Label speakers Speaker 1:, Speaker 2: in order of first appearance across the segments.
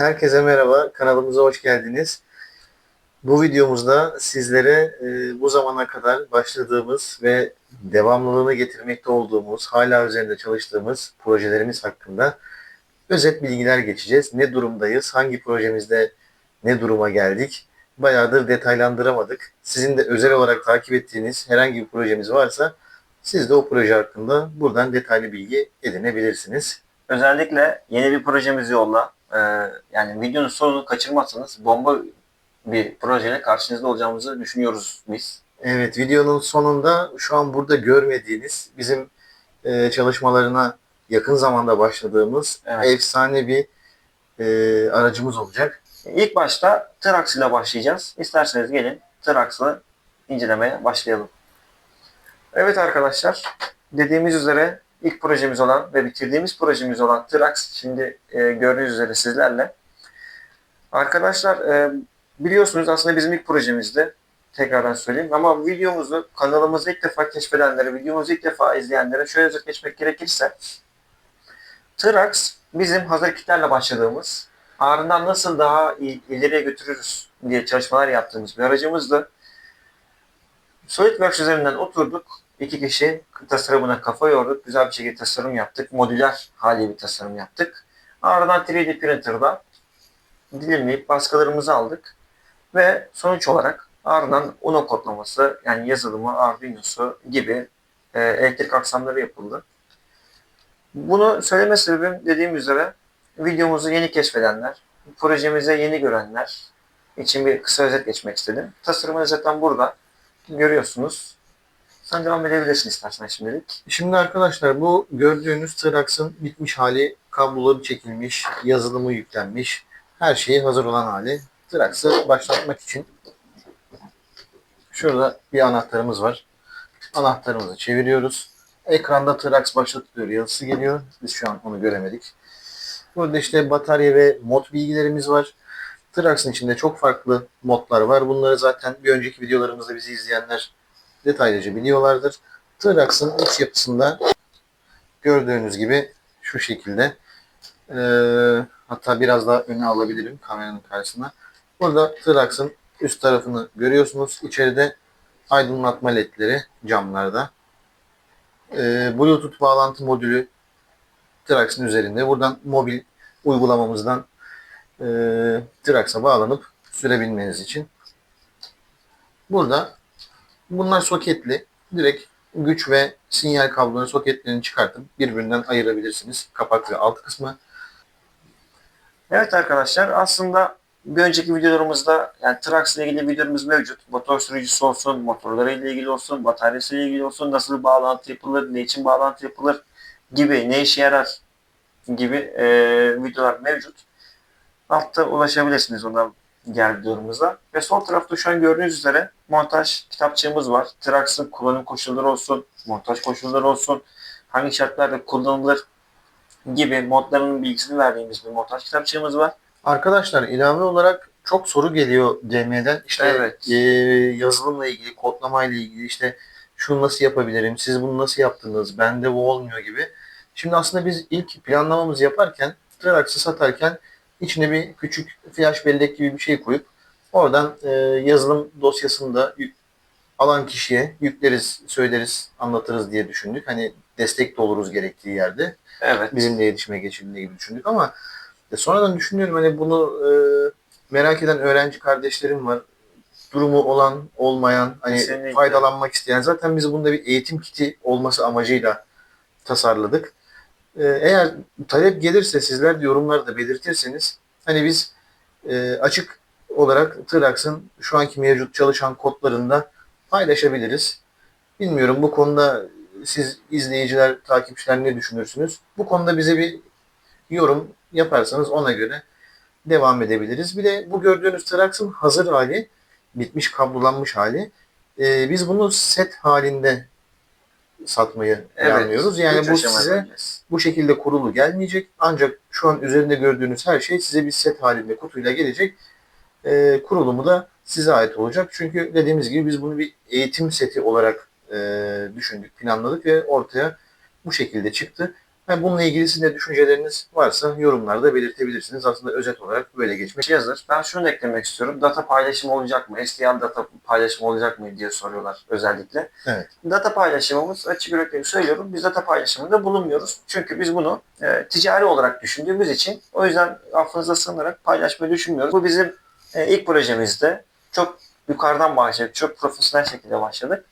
Speaker 1: Herkese merhaba, kanalımıza hoş geldiniz. Bu videomuzda sizlere e, bu zamana kadar başladığımız ve devamlılığını getirmekte olduğumuz, hala üzerinde çalıştığımız projelerimiz hakkında özet bilgiler geçeceğiz. Ne durumdayız, hangi projemizde ne duruma geldik, bayağıdır detaylandıramadık. Sizin de özel olarak takip ettiğiniz herhangi bir projemiz varsa siz de o proje hakkında buradan detaylı bilgi edinebilirsiniz.
Speaker 2: Özellikle yeni bir projemizi yolla. Ee, yani videonun sonunu kaçırmazsanız bomba bir projeyle karşınızda olacağımızı düşünüyoruz biz.
Speaker 1: Evet, videonun sonunda şu an burada görmediğiniz bizim e, çalışmalarına yakın zamanda başladığımız
Speaker 2: Evet.
Speaker 1: efsane bir e, aracımız olacak.
Speaker 2: İlk başta Trax ile başlayacağız. İsterseniz gelin Trax'ı incelemeye başlayalım. Evet arkadaşlar, dediğimiz üzere ilk projemiz olan ve bitirdiğimiz projemiz olan Trax şimdi e, gördüğünüz üzere sizlerle. Arkadaşlar e, biliyorsunuz aslında bizim ilk projemizdi. Tekrardan söyleyeyim ama videomuzu kanalımızı ilk defa keşfedenlere, videomuzu ilk defa izleyenlere şöyle özet geçmek gerekirse Trax bizim hazır kitlerle başladığımız ardından nasıl daha ileriye götürürüz diye çalışmalar yaptığımız bir aracımızdı. SolidWorks üzerinden oturduk. İki kişi tasarımına kafa yorduk. Güzel bir şekilde tasarım yaptık. Modüler hali bir tasarım yaptık. Ardından 3D printer'da dilimleyip baskılarımızı aldık. Ve sonuç olarak ardından Uno kodlaması yani yazılımı, Arduino'su gibi e, elektrik aksamları yapıldı. Bunu söyleme sebebim dediğim üzere videomuzu yeni keşfedenler, projemize yeni görenler için bir kısa özet geçmek istedim. Tasarımı zaten burada görüyorsunuz. Sen devam edebilirsin istersen şimdilik.
Speaker 1: Şimdi arkadaşlar bu gördüğünüz Trax'ın bitmiş hali, kabloları çekilmiş, yazılımı yüklenmiş, her şeyi hazır olan hali. Trax'ı başlatmak için şurada bir anahtarımız var. Anahtarımızı çeviriyoruz. Ekranda Trax başlatılıyor yazısı geliyor. Biz şu an onu göremedik. Burada işte batarya ve mod bilgilerimiz var. Trax'ın içinde çok farklı modlar var. Bunları zaten bir önceki videolarımızda bizi izleyenler detaylıca biliyorlardır. Trax'ın iç yapısında gördüğünüz gibi şu şekilde Ee, hatta biraz daha öne alabilirim kameranın karşısına. Burada Trax'ın üst tarafını görüyorsunuz. İçeride aydınlatma ledleri camlarda. Ee, Bluetooth bağlantı modülü Trax'ın üzerinde. Buradan mobil uygulamamızdan e, Trax'a bağlanıp sürebilmeniz için. Burada bunlar soketli. Direkt güç ve sinyal kabloları soketlerini çıkartıp birbirinden ayırabilirsiniz. Kapak ve alt kısmı.
Speaker 2: Evet arkadaşlar aslında bir önceki videolarımızda yani Trax ile ilgili videolarımız mevcut. Motor sürücüsü olsun, motorları ile ilgili olsun, bataryası ile ilgili olsun, nasıl bağlantı yapılır, ne için bağlantı yapılır gibi, ne işe yarar gibi e, videolar mevcut. Altta ulaşabilirsiniz ona diğer videolarımızda. Ve sol tarafta şu an gördüğünüz üzere montaj kitapçığımız var. Trax'ın kullanım koşulları olsun, montaj koşulları olsun, hangi şartlarda kullanılır gibi modlarının bilgisini verdiğimiz bir montaj kitapçığımız var.
Speaker 1: Arkadaşlar ilave olarak çok soru geliyor DM'den. İşte
Speaker 2: Evet.
Speaker 1: e, yazılımla ilgili, kodlamayla ilgili işte şunu nasıl yapabilirim, siz bunu nasıl yaptınız, bende bu olmuyor gibi. Şimdi aslında biz ilk planlamamızı yaparken, Trax'ı satarken içine bir küçük flash bellek gibi bir şey koyup oradan e, yazılım dosyasını da yük- alan kişiye yükleriz, söyleriz, anlatırız diye düşündük. Hani destek de oluruz gerektiği yerde
Speaker 2: Evet.
Speaker 1: bizimle iletişime geçildiği gibi düşündük ama e, sonradan düşünüyorum hani bunu e, merak eden öğrenci kardeşlerim var. Durumu olan, olmayan, hani
Speaker 2: Kesinlikle.
Speaker 1: faydalanmak isteyen. Zaten biz bunda bir eğitim kiti olması amacıyla tasarladık. E, eğer talep gelirse sizler de yorumlarda belirtirseniz hani biz e, açık olarak Trax'ın şu anki mevcut çalışan kodlarında paylaşabiliriz. Bilmiyorum bu konuda siz izleyiciler, takipçiler ne düşünürsünüz? Bu konuda bize bir yorum yaparsanız ona göre devam edebiliriz. Bir de bu gördüğünüz Trax'ın hazır hali, bitmiş kablolanmış hali. Ee, biz bunu set halinde satmayı planlıyoruz. Yani bu size bu şekilde kurulu gelmeyecek. Ancak şu an üzerinde gördüğünüz her şey size bir set halinde kutuyla gelecek. Ee, kurulumu da size ait olacak. Çünkü dediğimiz gibi biz bunu bir eğitim seti olarak e, düşündük, planladık ve ortaya bu şekilde çıktı. Ha, bununla ilgili sizin de düşünceleriniz varsa yorumlarda belirtebilirsiniz. Aslında özet olarak böyle geçmek.
Speaker 2: Şey hazır. Ben şunu eklemek istiyorum. Data paylaşımı olacak mı? STL data paylaşımı olacak mı diye soruyorlar özellikle.
Speaker 1: Evet.
Speaker 2: Data paylaşımımız açık yürekli söylüyorum. Biz data paylaşımında bulunmuyoruz. Çünkü biz bunu e, ticari olarak düşündüğümüz için o yüzden affınıza sığınarak paylaşmayı düşünmüyoruz. Bu bizim e, ilk projemizde çok yukarıdan başladık. Çok profesyonel şekilde başladık.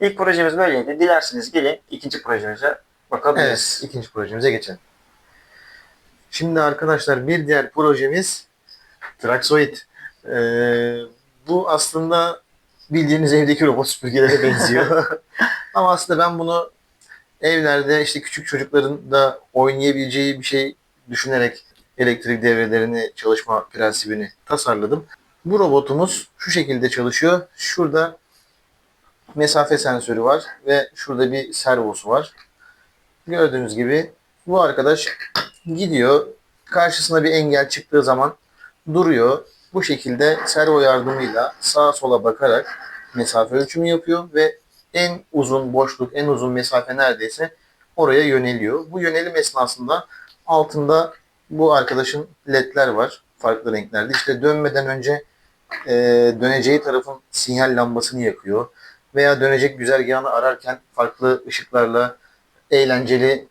Speaker 2: İlk projemiz böyleydi. Dilerseniz gelin ikinci projemize bakabiliriz.
Speaker 1: Evet, ikinci projemize geçelim. Şimdi arkadaşlar bir diğer projemiz Traxoid. Ee, bu aslında bildiğiniz evdeki robot süpürgelere benziyor. Ama aslında ben bunu evlerde işte küçük çocukların da oynayabileceği bir şey düşünerek elektrik devrelerini çalışma prensibini tasarladım. Bu robotumuz şu şekilde çalışıyor. Şurada mesafe sensörü var ve şurada bir servosu var. Gördüğünüz gibi bu arkadaş gidiyor. Karşısına bir engel çıktığı zaman duruyor. Bu şekilde servo yardımıyla sağa sola bakarak mesafe ölçümü yapıyor ve en uzun boşluk, en uzun mesafe neredeyse oraya yöneliyor. Bu yönelim esnasında altında bu arkadaşın ledler var. Farklı renklerde. İşte dönmeden önce e, döneceği tarafın sinyal lambasını yakıyor. Veya dönecek güzergahını ararken farklı ışıklarla eğlenceli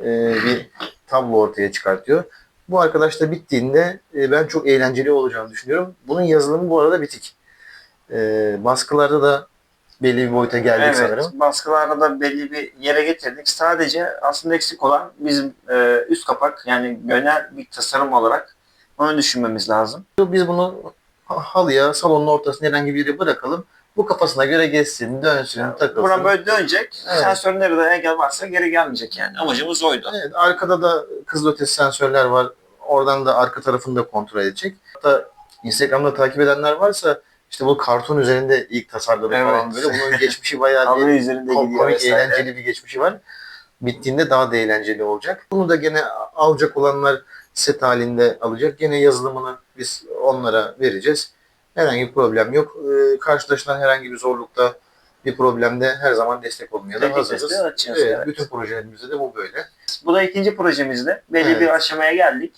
Speaker 1: e, bir tablo ortaya çıkartıyor. Bu arkadaş da bittiğinde e, ben çok eğlenceli olacağını düşünüyorum. Bunun yazılımı bu arada bitik. E, baskılarda da belli bir boyuta geldik
Speaker 2: evet,
Speaker 1: sanırım.
Speaker 2: baskılarda da belli bir yere getirdik. Sadece aslında eksik olan bizim e, üst kapak yani genel bir tasarım olarak onu düşünmemiz lazım.
Speaker 1: Biz bunu ha- halıya, salonun ortasına herhangi bir yere bırakalım. Bu kafasına göre geçsin, dönsün, takılsın.
Speaker 2: Buradan böyle dönecek.
Speaker 1: Evet.
Speaker 2: Sensör nerede engel varsa geri gelmeyecek yani. Amacımız oydu.
Speaker 1: Evet, arkada da kızılötesi sensörler var. Oradan da arka tarafını da kontrol edecek. Hatta Instagram'da takip edenler varsa işte bu karton üzerinde ilk tasarladık falan
Speaker 2: Evet.
Speaker 1: böyle. Bunun geçmişi bayağı bir
Speaker 2: üzerinde
Speaker 1: komik, eğlenceli bir geçmişi var. Bittiğinde daha da eğlenceli olacak. Bunu da gene alacak olanlar set halinde alacak. Gene yazılımını biz onlara vereceğiz. Herhangi bir problem yok. Ee, karşılaşılan herhangi bir zorlukta bir problemde her zaman destek olmaya da hazırız. Evet,
Speaker 2: evet.
Speaker 1: Bütün projelerimizde de bu böyle.
Speaker 2: Bu da ikinci projemizde. Belli
Speaker 1: Evet.
Speaker 2: bir aşamaya geldik.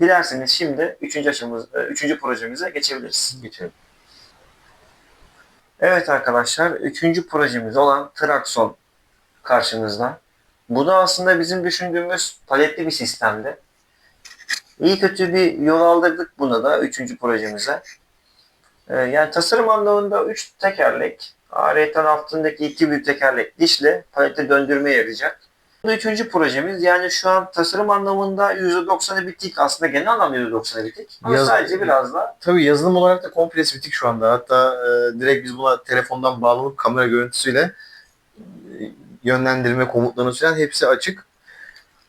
Speaker 2: Dilerseniz şimdi üçüncü aşamamız, e, üçüncü projemize geçebiliriz.
Speaker 1: Geçelim.
Speaker 2: Evet arkadaşlar, üçüncü projemiz olan Traxon karşınızda. Bu da aslında bizim düşündüğümüz paletli bir sistemdi. İyi kötü bir yol aldırdık buna da üçüncü projemize. Ee, yani tasarım anlamında üç tekerlek, ayrıca altındaki iki büyük tekerlek dişli palette döndürmeye yarayacak. Bu da üçüncü projemiz. Yani şu an tasarım anlamında %90'ı bitik. Aslında genel anlamda %90'ı bitik. Ama
Speaker 1: Yaz-
Speaker 2: sadece biraz da
Speaker 1: Tabii yazılım olarak da komple bitik şu anda. Hatta e, direkt biz buna telefondan bağlanıp kamera görüntüsüyle e, yönlendirme komutlarını falan hepsi açık.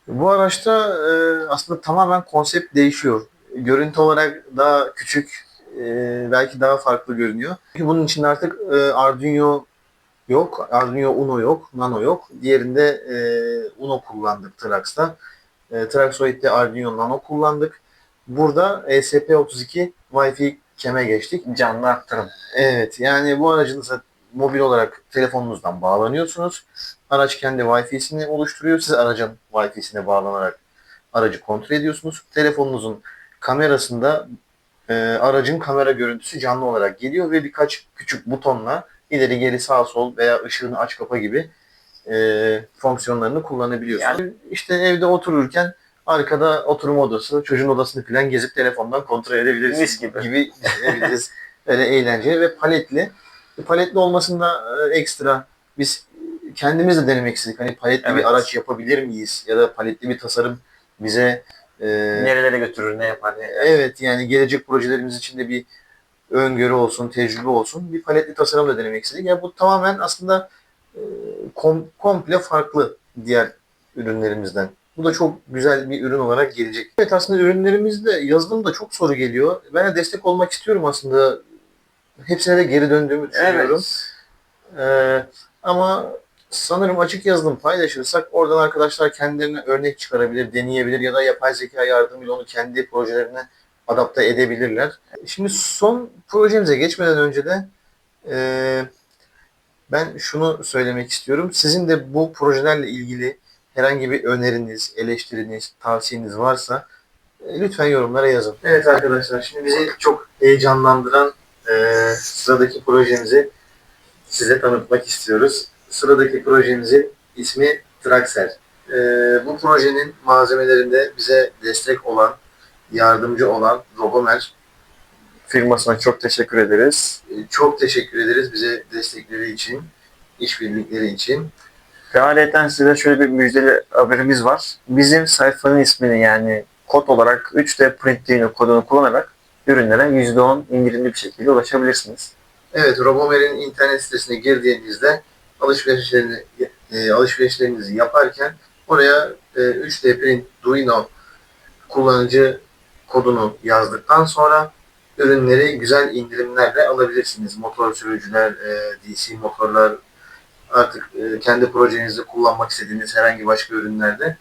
Speaker 1: Bu araçta e, aslında tamamen konsept değişiyor. Görüntü olarak daha küçük, e, belki daha farklı görünüyor. Çünkü bunun içinde artık e, Arduino yok, Arduino Uno yok, Nano yok. Diğerinde e, Uno kullandık Trax'ta. E, Traxoid'de Arduino Nano kullandık. Burada E ESP32 Wi-Fi keme geçtik.
Speaker 2: canlı aktarım.
Speaker 1: Evet yani bu aracınıza mobil olarak telefonunuzdan bağlanıyorsunuz. Araç kendi Wi-Fi'sini oluşturuyor. Siz aracın Wi-Fi'sine bağlanarak aracı kontrol ediyorsunuz. Telefonunuzun kamerasında e, aracın kamera görüntüsü canlı olarak geliyor ve birkaç küçük butonla ileri geri sağ sol veya ışığını aç kapa gibi e, fonksiyonlarını kullanabiliyorsunuz.
Speaker 2: Yani-
Speaker 1: işte evde otururken arkada oturma odası, çocuğun odasını falan gezip telefondan kontrol edebilirsiniz
Speaker 2: Mis gibi.
Speaker 1: gibi düşünebiliriz. Öyle eğlenceli ve paletli. Paletli olmasında e, ekstra biz kendimiz de denemek istedik. Hani paletli
Speaker 2: Evet.
Speaker 1: bir araç yapabilir miyiz? Ya da paletli bir tasarım bize e,
Speaker 2: Nerelere götürür, ne yapar, ne
Speaker 1: evet yani gelecek projelerimiz için de bir öngörü olsun, tecrübe olsun. Bir paletli tasarım da denemek istedik. Yani bu tamamen aslında e, kom- komple farklı diğer ürünlerimizden. Bu da çok güzel bir ürün olarak gelecek. Evet aslında ürünlerimizde yazılımda çok soru geliyor. Ben de destek olmak istiyorum aslında. Hepsine de geri döndüğümü düşünüyorum.
Speaker 2: Evet.
Speaker 1: Ee, ama sanırım açık yazılım paylaşırsak oradan arkadaşlar kendilerine örnek çıkarabilir, deneyebilir ya da yapay zeka yardımıyla onu kendi projelerine adapte edebilirler. Şimdi son projemize geçmeden önce de e, ben şunu söylemek istiyorum. Sizin de bu projelerle ilgili herhangi bir öneriniz, eleştiriniz, tavsiyeniz varsa e, lütfen yorumlara yazın. Evet arkadaşlar şimdi bizi çok heyecanlandıran e, sıradaki projemizi size tanıtmak istiyoruz. Sıradaki projemizin ismi Traxel. E, bu projenin malzemelerinde bize destek olan, yardımcı olan Robomer
Speaker 2: Firmasına çok teşekkür ederiz.
Speaker 1: e, çok teşekkür ederiz bize destekleri için, işbirlikleri için.
Speaker 2: Ve size şöyle bir müjdeli haberimiz var. Bizim sayfanın ismini yani kod olarak 3D Print kodunu kullanarak ürünlere %10 indirimli bir şekilde ulaşabilirsiniz.
Speaker 1: Evet, Robomer'in internet sitesine girdiğinizde alışverişlerini, e, alışverişlerinizi yaparken oraya e, 3D Print Duino kullanıcı kodunu yazdıktan sonra ürünleri güzel indirimlerle alabilirsiniz. Motor sürücüler, e, DC motorlar, artık e, kendi projenizde kullanmak istediğiniz herhangi başka ürünlerde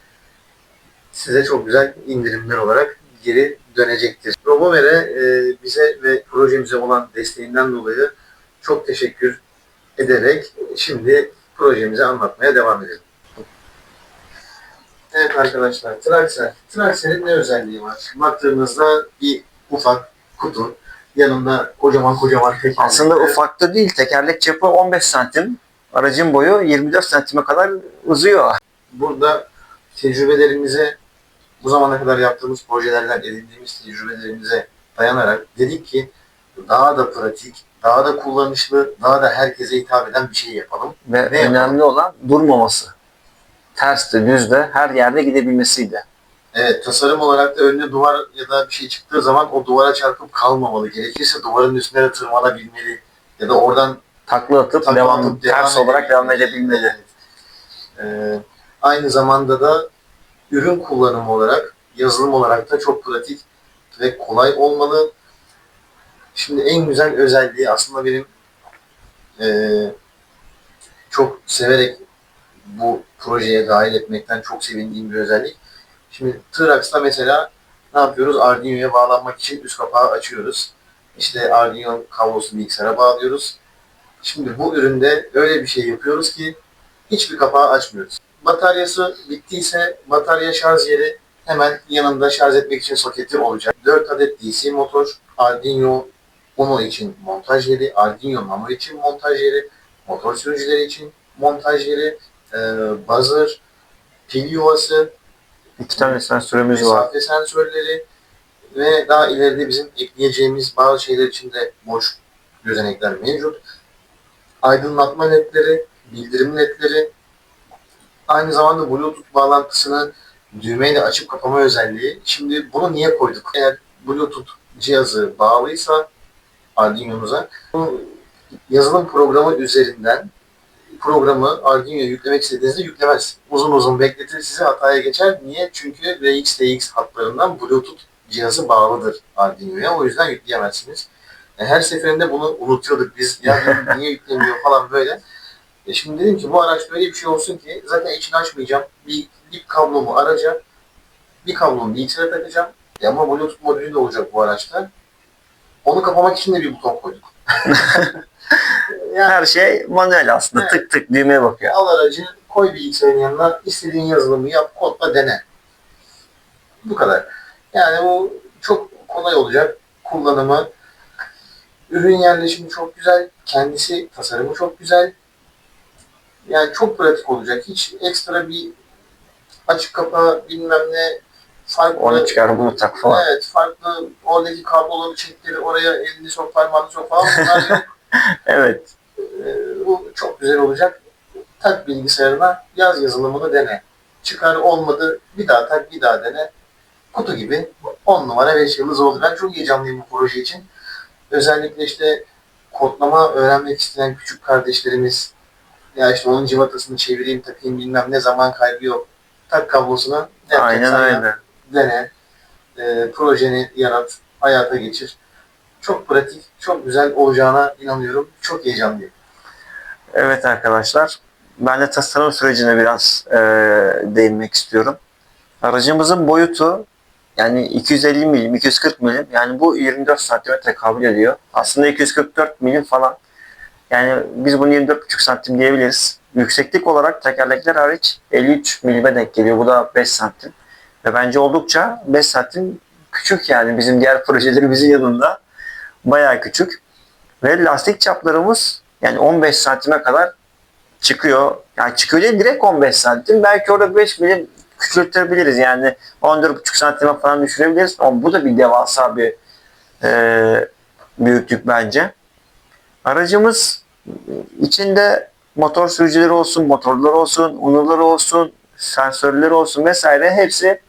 Speaker 1: size çok güzel indirimler olarak geri dönecektir. Robomer'e e, bize ve projemize olan desteğinden dolayı çok teşekkür ederek şimdi projemizi anlatmaya devam edelim. Evet arkadaşlar, Traxel. Traxel'in ne özelliği var? Baktığınızda bir ufak kutu, yanında kocaman kocaman tekerlekler.
Speaker 2: Aslında ufakta değil, tekerlek çapı 15 santim. Aracın boyu 24 santime kadar uzuyor.
Speaker 1: Burada tecrübelerimize, bu zamana kadar yaptığımız projelerden edindiğimiz tecrübelerimize dayanarak dedik ki daha da pratik, daha da kullanışlı, daha da herkese hitap eden bir şey yapalım.
Speaker 2: Ve
Speaker 1: Ne
Speaker 2: önemli olan durmaması. Ters de düz de her yerde gidebilmesiydi.
Speaker 1: Evet, tasarım olarak da önüne duvar ya da bir şey çıktığı zaman o duvara çarpıp kalmamalı. Gerekirse duvarın üstüne de tırmanabilmeli. Ya da oradan
Speaker 2: Takla atıp
Speaker 1: takla
Speaker 2: devam,
Speaker 1: atıp
Speaker 2: ters olarak devam edebilmeli.
Speaker 1: Ee, aynı zamanda da ürün kullanımı olarak, yazılım olarak da çok pratik ve kolay olmalı. Şimdi en güzel özelliği aslında benim eee, çok severek bu projeye dahil etmekten çok sevindiğim bir özellik. Şimdi Trax'ta mesela ne yapıyoruz? Arduino'ya bağlanmak için üst kapağı açıyoruz. İşte Arduino kablosunu bilgisayara bağlıyoruz. Şimdi bu üründe öyle bir şey yapıyoruz ki hiçbir kapağı açmıyoruz. Bataryası bittiyse batarya şarj yeri hemen yanında şarj etmek için soketi olacak. 4 adet DC motor, Arduino Uno için montaj yeri, Arduino Nano için montaj yeri, motor sürücüleri için montaj yeri, e, buzzer, pil yuvası,
Speaker 2: İki tane sensörümüz var.
Speaker 1: mesafe sensörleri ve daha ileride bizim ekleyeceğimiz bazı şeyler için de boş gözenekler mevcut. Aydınlatma ledleri, bildirim ledleri, aynı zamanda Bluetooth bağlantısını düğmeyle açıp kapama özelliği. Şimdi bunu niye koyduk? Eğer Bluetooth cihazı bağlıysa Arduino'nuza bu yazılım programı üzerinden programı Arduino'ya yüklemek istediğinizde yüklemez. Uzun uzun bekletir sizi hataya geçer. Niye? Çünkü RX-TX hatlarından Bluetooth cihazı bağlıdır Arduino'ya. O yüzden yükleyemezsiniz. E, her seferinde bunu unutuyorduk biz. Ya niye yüklemiyor falan böyle. E şimdi dedim ki bu araç böyle bir şey olsun ki zaten içini açmayacağım. Bir, bir kablomu araca, bir kablomu bilgisayara takacağım. E ama Bluetooth modülü de olacak bu araçta. Onu kapamak için de bir buton koyduk. yani
Speaker 2: Her şey manuel aslında.
Speaker 1: Evet.
Speaker 2: Tık tık düğmeye bakıyor.
Speaker 1: al aracı, koy bilgisayarın yanına, istediğin yazılımı yap, kodla dene. Bu kadar. Yani bu çok kolay olacak. Kullanımı, ürün yerleşimi çok güzel, kendisi tasarımı çok güzel. Yani çok pratik olacak. Hiç ekstra bir açık kapağı bilmem ne farklı.
Speaker 2: Onu çıkar bunu tak falan.
Speaker 1: Evet, farklı oradaki kabloları çektir, oraya elini sok, parmağını sok falan bunlar yok.
Speaker 2: Evet.
Speaker 1: Ee, bu çok güzel olacak. Tak bilgisayarına yaz yazılımını dene. Çıkar olmadı bir daha tak bir daha dene. Kutu gibi 10 numara 5 yıldız oldu. Ben çok heyecanlıyım bu proje için. Özellikle işte kodlama öğrenmek isteyen küçük kardeşlerimiz ya işte onun civatasını çevireyim takayım bilmem ne zaman kaybı yok. Tak kablosuna ne
Speaker 2: Aynen öyle.
Speaker 1: Dene. Ee, projeni yarat, hayata geçir. Çok pratik, çok güzel olacağına inanıyorum. Çok heyecanlıyım.
Speaker 2: Evet arkadaşlar. Ben de tasarım sürecine biraz e, değinmek istiyorum. Aracımızın boyutu yani 250 milim, 240 milim. Yani bu 24 santimetre kabul ediyor. Aslında 244 milim falan. Yani biz bunu 24,5 santim diyebiliriz. yükseklik olarak tekerlekler hariç 53 milime denk geliyor. Bu da 5 santim. Ve bence oldukça 5 santim küçük yani bizim diğer projelerimizin yanında. Bayağı küçük. Ve lastik çaplarımız yani 15 santime kadar çıkıyor. Yani çıkıyor değil direkt 15 santim. Belki orada 5 milim küçültebiliriz. Yani 14,5 santime falan düşürebiliriz. Ama bu da bir devasa bir e, büyüklük bence. Aracımız içinde motor sürücüleri olsun, motorlar olsun, unuları olsun, sensörleri olsun vesaire hepsi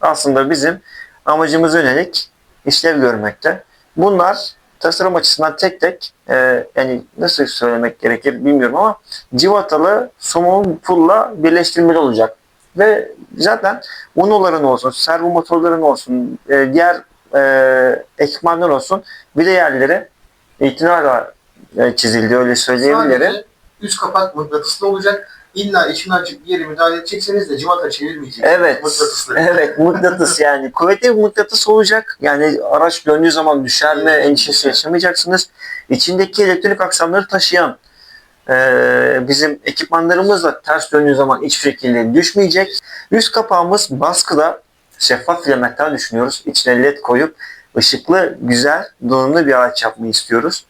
Speaker 2: aslında bizim amacımıza yönelik işlev görmekte. Bunlar tasarım açısından tek tek e, yani nasıl söylemek gerekir bilmiyorum ama civatalı somon pulla birleştirmeli olacak. Ve zaten unoların olsun, servo motorların olsun, e, diğer e, ekipmanlar olsun bir de yerleri itinayla e, çizildi öyle söyleyebilirim.
Speaker 1: Sadece üst kapak mıknatıslı olacak. İlla içini açıp bir yere müdahale edecekseniz de civata çevirmeyeceksiniz.
Speaker 2: Evet.
Speaker 1: Mıknatıslı.
Speaker 2: Evet mıknatıs yani. Kuvvetli bir mıknatıs olacak. Yani araç döndüğü zaman düşerme endişesi yaşamayacaksınız. İçindeki elektronik aksamları taşıyan eee, bizim ekipmanlarımız da ters döndüğü zaman hiçbir şekilde düşmeyecek. Üst kapağımız baskıda şeffaf filamentler düşünüyoruz. İçine led koyup ışıklı, güzel, donanımlı bir araç yapmayı istiyoruz.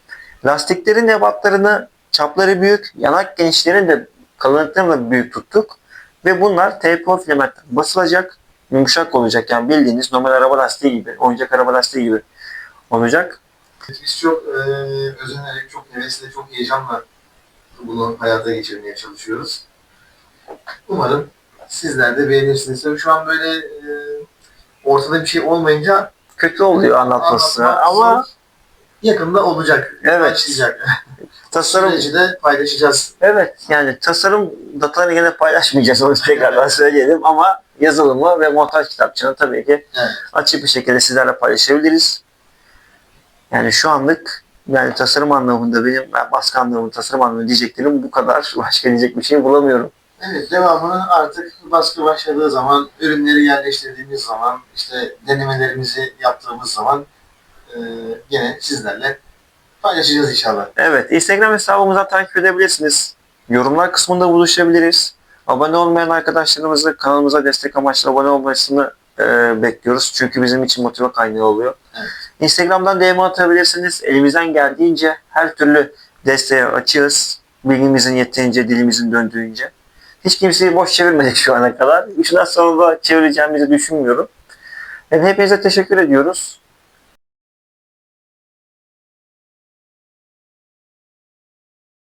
Speaker 2: Lastiklerin ebatlarını, çapları büyük, yanak genişlerini de kalınlıklarını büyük tuttuk. Ve bunlar TPO filamentler basılacak, yumuşak olacak. Yani bildiğiniz normal araba lastiği gibi, oyuncak araba lastiği gibi olacak.
Speaker 1: Biz çok e, özenerek, çok hevesle, çok heyecanla bunu hayata geçirmeye çalışıyoruz. Umarım sizler de beğenirsiniz. Tabii Şu an böyle e, ortada bir şey olmayınca
Speaker 2: Kötü oluyor anlatması
Speaker 1: anlatmak
Speaker 2: ama
Speaker 1: zor. Yakında olacak.
Speaker 2: Evet.
Speaker 1: Başlayacak.
Speaker 2: tasarım
Speaker 1: de paylaşacağız.
Speaker 2: evet yani tasarım datalarını yine paylaşmayacağız onu tekrardan söyleyelim ama yazılımı ve montaj kitapçığını tabii ki
Speaker 1: Evet.
Speaker 2: açık bir şekilde sizlerle paylaşabiliriz. Yani şu anlık yani tasarım anlamında benim ben baskı anlamında tasarım anlamında diyeceklerim bu kadar. Başka diyecek bir şey bulamıyorum.
Speaker 1: Evet, devamını artık baskı başladığı zaman, ürünleri yerleştirdiğimiz zaman, işte denemelerimizi yaptığımız zaman yine sizlerle paylaşacağız inşallah.
Speaker 2: Evet, Instagram hesabımızdan takip edebilirsiniz. Yorumlar kısmında buluşabiliriz. Abone olmayan arkadaşlarımızı kanalımıza destek amaçlı abone olmasını e, bekliyoruz. Çünkü bizim için motive kaynağı oluyor.
Speaker 1: Evet.
Speaker 2: Instagram'dan DM atabilirsiniz. Elimizden geldiğince her türlü desteğe açığız. Bilgimizin yettiğince, dilimizin döndüğünce. Hiç kimseyi boş çevirmedik şu ana kadar. Şundan sonra da çevireceğimizi düşünmüyorum. Yani hepinize teşekkür ediyoruz.